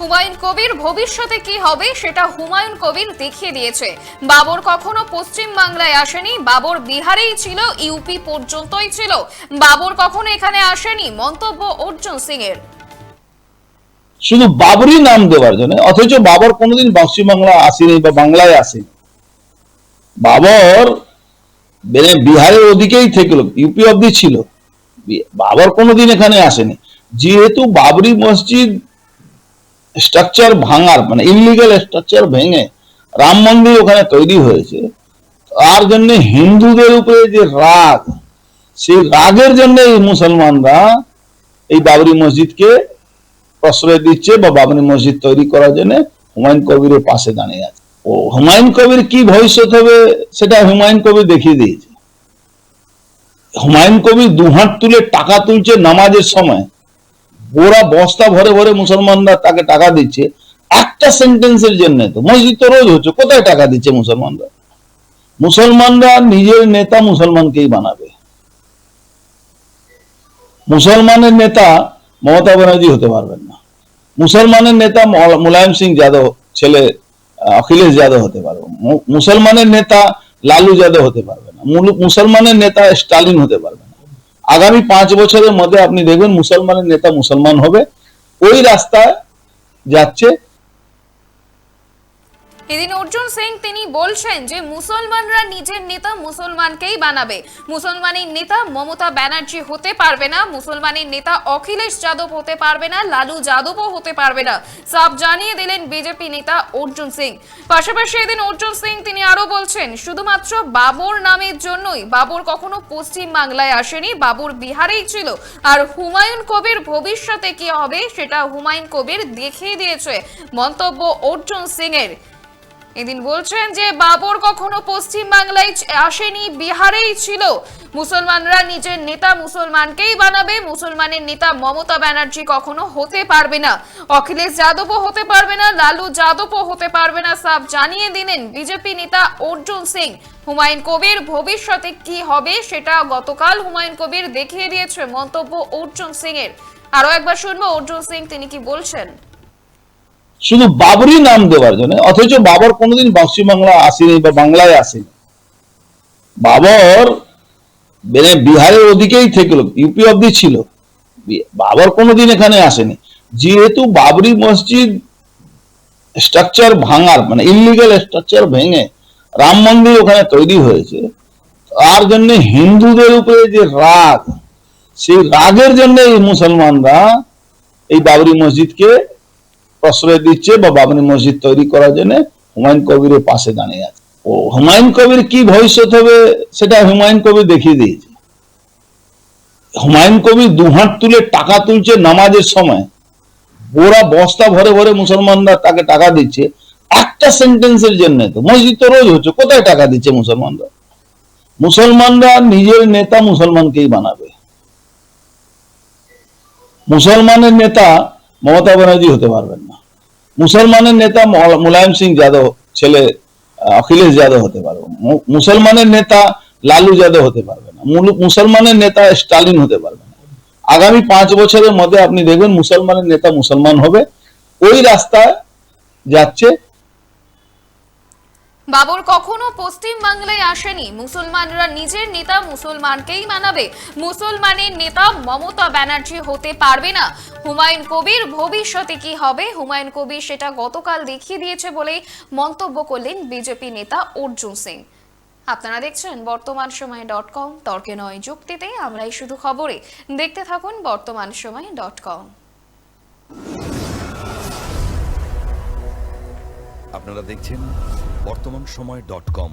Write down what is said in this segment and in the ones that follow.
হুমায়ুন কবির ভবিষ্যতে কি হবে সেটা হুমায়ুন কবির দেখিয়ে দিয়েছে। বাবর কখনো পশ্চিম বাংলায় আসেনি, বাবর বিহারেই ছিল, ইউপি পর্যন্তই ছিল। বাবর কখনো এখানে আসেনি, মন্তব্য অর্জুন সিং এর শুধু বাবরই নাম দেওয়ার জন্য, অথচ বাবর কোনোদিন পশ্চিমবাংলা আসেনি বা বাংলায় আসেনি। বাবর বিহারের ওদিকেই থেকে ইউপি অব্দি ছিল। বাবর কোনোদিন এখানে আসেনি। যেহেতু বাবরি মসজিদ স্ট্রাকচার ভাঙার মানে ইলিগাল স্ট্রাকচার ভেঙে রাম মন্দির ওখানে তৈরি হয়েছে। তার জন্য হিন্দুদের উপরে যে রাগ, সেই রাগের জন্য এই মুসলমানরা এই বাবরি মসজিদকে প্রশ্রয় দিচ্ছে বা বাবরি মসজিদ তৈরি করার জন্য হুমায়ুন কবিরের পাশে দাঁড়িয়ে আছে। ও হুমায়ুন কবির কি ভবিষ্যৎ হবে সেটা হুমায়ুন কবির দেখিয়ে দিয়েছে। হুমায়ুন কবির দুহাত তুলে টাকা তুলছে নামাজের সময়। ওরা বস্তা ভরে ভরে মুসলমানরা তাকে টাকা দিচ্ছে। একটা সেন্টেন্সের জন্য তো, মসজিদ তো রোজ হচ্ছে, কোথায় টাকা দিচ্ছে মুসলমানরা? মুসলমানরা নিজের নেতা মুসলমানকেই বানাবে। মুসলমানের নেতা মমতা ব্যানার্জি হতে পারবেন না। মুসলমানের নেতা মুলায়ম সিং যাদব, ছেলে অখিলেশ যাদব হতে পারবে মুসলমানের নেতা লালু যাদব হতে পারবে না। মুসলমানের নেতা স্টালিন হতে পারবে আগামী পাঁচ বছরের মধ্যে আপনি দেখবেন মুসলমানের নেতা মুসলমান হবে। ওই রাস্তায় যাচ্ছে এদিন অর্জুন সিং তিনি বলছেন যে মুসলমানরা নিজের নেতা মুসলমানকেই বানাবে। মুসলমানের নেতা মমতা ব্যানার্জি হতে পারবে না, মুসলমানের নেতা অখিলেশ যাদব হতে পারবে না, লালু যাদবও হতে পারবে না। সাফ জানিয়ে দিলেন বিজেপি নেতা অর্জুন সিং। পাশাপাশি এদিন অর্জুন সিং তিনি আরও বলছেন, শুধুমাত্র বাবর নামের জন্যই, বাবর কখনো পশ্চিম বাংলায় আসেনি, বাবর বিহারেই ছিল। আর হুমায়ুন কবির ভবিষ্যতে কি হবে, সেটা হুমায়ুন কবির দেখিয়ে দিয়েছে মন্তব্য অর্জুন সিং এর এদিন বলছেন যে বাবর কখনো পশ্চিম বাংলায় আসেনি, বিহারেই ছিল। মুসলমানরা নিজের নেতা মুসলমানকেই বানাবে, মুসলমানের নেতা মমতা ব্যানার্জি কখনো হতে পারবে না। অখিলেশ যাদবও হতে পারবে না, লালু যাদবও হতে পারবে না, সাফ জানিয়ে দিলেন বিজেপি নেতা অর্জুন সিং। হুমায়ুন কবির ভবিষ্যতে কি হবে সেটা গতকাল হুমায়ুন কবির দেখিয়ে দিয়েছে মন্তব্য অর্জুন সিং এর আরও একবার শুনব, অর্জুন সিং তিনি কি বলছেন? শুধু বাবরই নাম দেওয়ার জন্য, অথচ বাবর কোনোদিন পশ্চিমবাংলা আসেনি বা বাংলায় আসেনি। বাবর মানে বিহারের ওদিকেই থেকে ইউপি অব্দি ছিল। বাবর কোনোদিন এখানে আসেনি। যেহেতু বাবরি মসজিদ স্ট্রাকচার ভাঙার মানে ইলিগাল স্ট্রাকচার ভেঙে রাম মন্দির ওখানে তৈরি হয়েছে, তার জন্য হিন্দুদের উপরে যে রাগ, সেই রাগের জন্য এই মুসলমানরা এই বাবরি মসজিদকে প্রশ্রয় দিচ্ছে বা বাবরি মসজিদ তৈরি করার জন্য হুমায়ুন কবিরের পাশে দাঁড়িয়ে আছে। ও হুমায়ুন কবির কি ভবিষ্যৎ হবে সেটা হুমায়ুন কবির দেখিয়ে দিয়েছে। হুমায়ুন কবির দুহাত তুলে টাকা তুলছে নামাজের সময়। ওরা বস্তা ভরে ভরে মুসলমানরা তাকে টাকা দিচ্ছে। একটা সেন্টেন্সের জন্য তো, মসজিদ তো রোজ হচ্ছে, কোথায় টাকা দিচ্ছে মুসলমানরা? মুসলমানরা নিজের নেতা মুসলমানকেই বানাবে। মুসলমানের নেতা মমতা ব্যানার্জি হতে পারবেন না। মুসলমানের নেতা মুলায়ম সিং যাদব, ছেলে অখিলেশ যাদব হতে পারবে। মুসলমানের নেতা লালু যাদব হতে পারবে না। মুসলমানের নেতা স্টালিন হতে পারবে না। আগামী পাঁচ বছরের মধ্যে আপনি দেখবেন মুসলমানের নেতা মুসলমান হবে। ওই রাস্তায় যাচ্ছে বাবর কখনো পশ্চিম বাংলায় আসেনি। মুসলমানরা নিজের নেতা মুসলমানকেই মানাবে। মুসলমানের নেতা মমতা ব্যানার্জি হতে পারবে না। হুমায়ুন কবির ভবিষ্যতে কি হবে? হুমায়ুন কবির সেটা গতকাল দেখিয়ে দিয়েছে বলেই মন্তব্য করলেন বিজেপি নেতা অর্জুন সিং। আপনারা দেখছেন বর্তমান সময় ডট কম। তর্কে নয় যুক্তিতে, আমরাই শুধু খবরে। দেখতে থাকুন বর্তমান সময় ডট কম। আপনারা দেখছেন বর্তমান সময় ডট কম।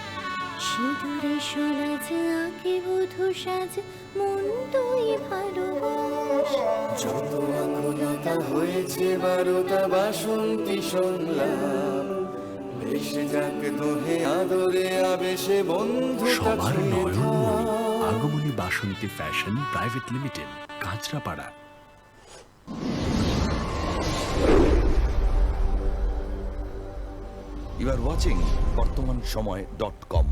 সিঁদুরে সরাজ আঁকে বধু সাজ মন তুই ভালোবাস যত আকুলতা হয়েছে বারোটা বাসন্তী সংলাপ ভেসে যাক দোহে আদরে আবেশে বন্ধু সবার নয়নমণি Agamani Basanti fashion private limited Kanchrapara. You are watching Bartaman Samay dot com